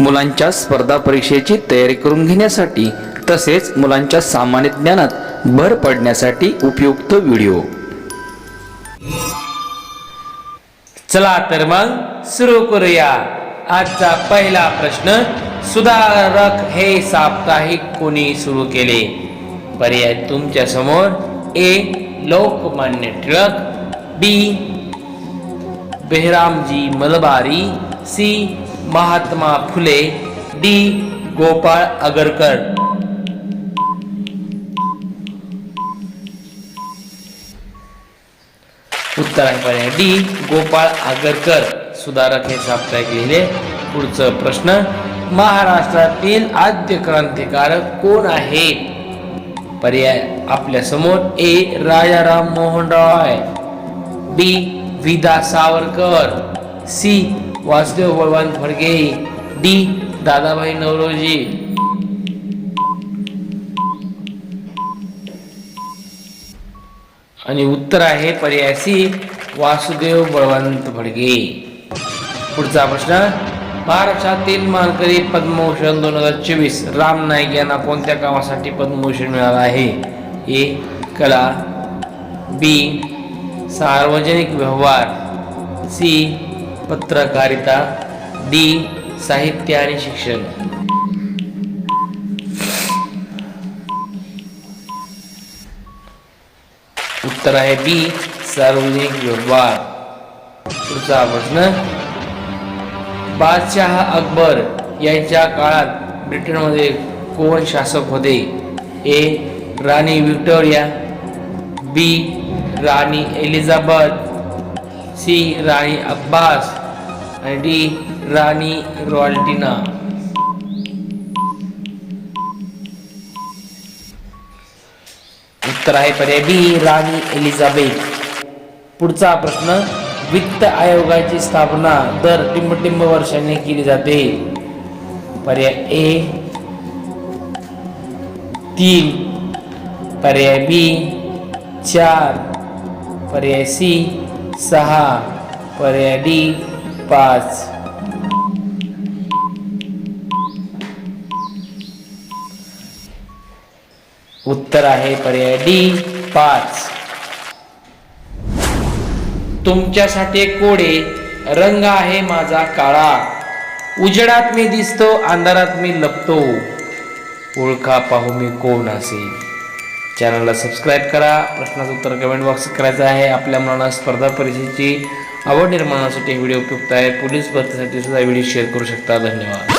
मुलांच्या स्पर्धा परीक्षेची तयारी करून घेण्यासाठी तसेच मुलांच्या सामान्य ज्ञानात भर पडण्यासाठी उपयुक्त व्हिडिओ. चला तर मग सुरू करूया. आजचा पहिला प्रश्न सुधारक हे साप्ताहिक कोणी सुरू केले? पर्याय तुमच्यासमोर. A Lokmanya Tilak. B Behramji Malabari. C Mahatma Phule D. Gopal Agarkar उत्तरांकडे D. Gopal Agarkar सुधारक हे साप्ताहिक लिहिले. पुढचं प्रश्न महाराष्ट्रातील आद्य क्रांतिकारक कोण आहे? पर्याय आपल्यासमोर ए. राजाराम मोहन रॉय. बी. विदा सावरकर. सी. वासुदेव बळवंत फडके डी. दादाभाई नवरोजी. आणि उत्तर आहे पर्याय सी वासुदेव बळवंत फडके. पुढचा प्रश्न महाराष्ट्रातील मानकरी पद्मभूषण दोन हजार चोवीस राम नाईक यांना कोणत्या कामासाठी पद्मभूषण मिळाला आहे? ए. कला बी. सार्वजनिक व्यवहार सी. पत्रकारिता डी साहित्य आणि शिक्षण. उत्तर आहे बी सार्वजनिक व्यवहार. पुढचा प्रश्न बादशाह अकबर यांच्या काळात ब्रिटनमध्ये कोण शासक होते? ए राणी व्हिक्टोरिया बी राणी एलिझाबेथ सी राणी अब्बास आणि डी राणी रॉल्टिना उत्तर आहे पर्याय बी राणी एलिझाबेथ. पुढचा प्रश्न वित्त आयोगाची स्थापना दर टिंबटिंब वर्षांनी केली जाते. पर्याय ए तीन. पर्याय बी चार. पर्याय सी सहा पर्याय डी पाच. उत्तर आहे पर्याय डी पाच. तुमच्यासाठी कोडे रंग आहे माझा काळा. उजेडात मी दिसतो अंधारात मी लपतो. ओळखा पाहू मी कोण असेल. चॅनलला सबस्क्राईब करा. प्रश्नाचं उत्तर कमेंट बॉक्स करायचं आहे. आपल्या मुलांना स्पर्धा परीक्षेची आवड निर्माणासाठी व्हिडिओ उपयुक्त आहे पोलीस भरतीसाठी सुद्धा व्हिडिओ शेअर करू शकता. धन्यवाद.